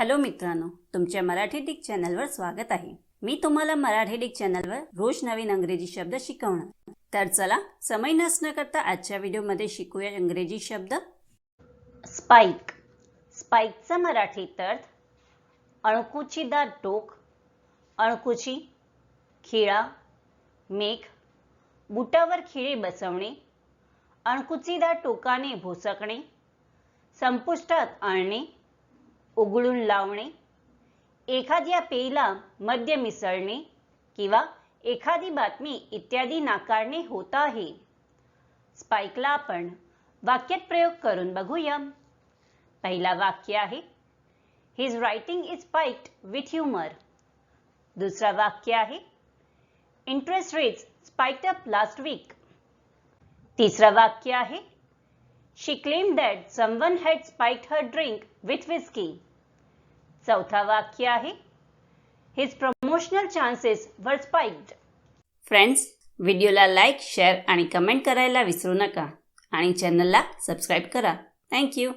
Hello मित्रांनो तुमच्या Marathi Dick चॅनलवर स्वागत आहे. मी तुम्हाला मराठी डिक चॅनलवर रोज नवीन अंग्रेजी शब्द शिकवणार. तर चला समय नसणं करता आजच्या व्हिडिओमध्ये शिकूया इंग्रजी शब्द. स्पाइक स्पाइकचा मराठीत अर्थ अणकुचीदार टोक अणकुची खिळा मेघ बुटावर खिळे बसवणे अणकुचीदार टोकाने भोसकणे संपुष्टात आणणे उघडून लावणे एखाद्या पेयला मद्य मिसळणे किंवा एखादी बातमी इत्यादी नाकारणे होत आहे. स्पाइकला आपण वाक्यात प्रयोग करून बघूया पहिला वाक्य आहे his writing is spiked with humour दुसरा वाक्य आहे interest rates spiked up last week तिसरा वाक्य आहे she claim that someone had spiked her drink with whisky चौथा वाक्य आहे. His promotional chances were spiked friends व्हिडिओला लाईक शेअर आणि कमेंट करायला विसरू नका. आणि चॅनलला सबस्क्राईब करा. थँक्यू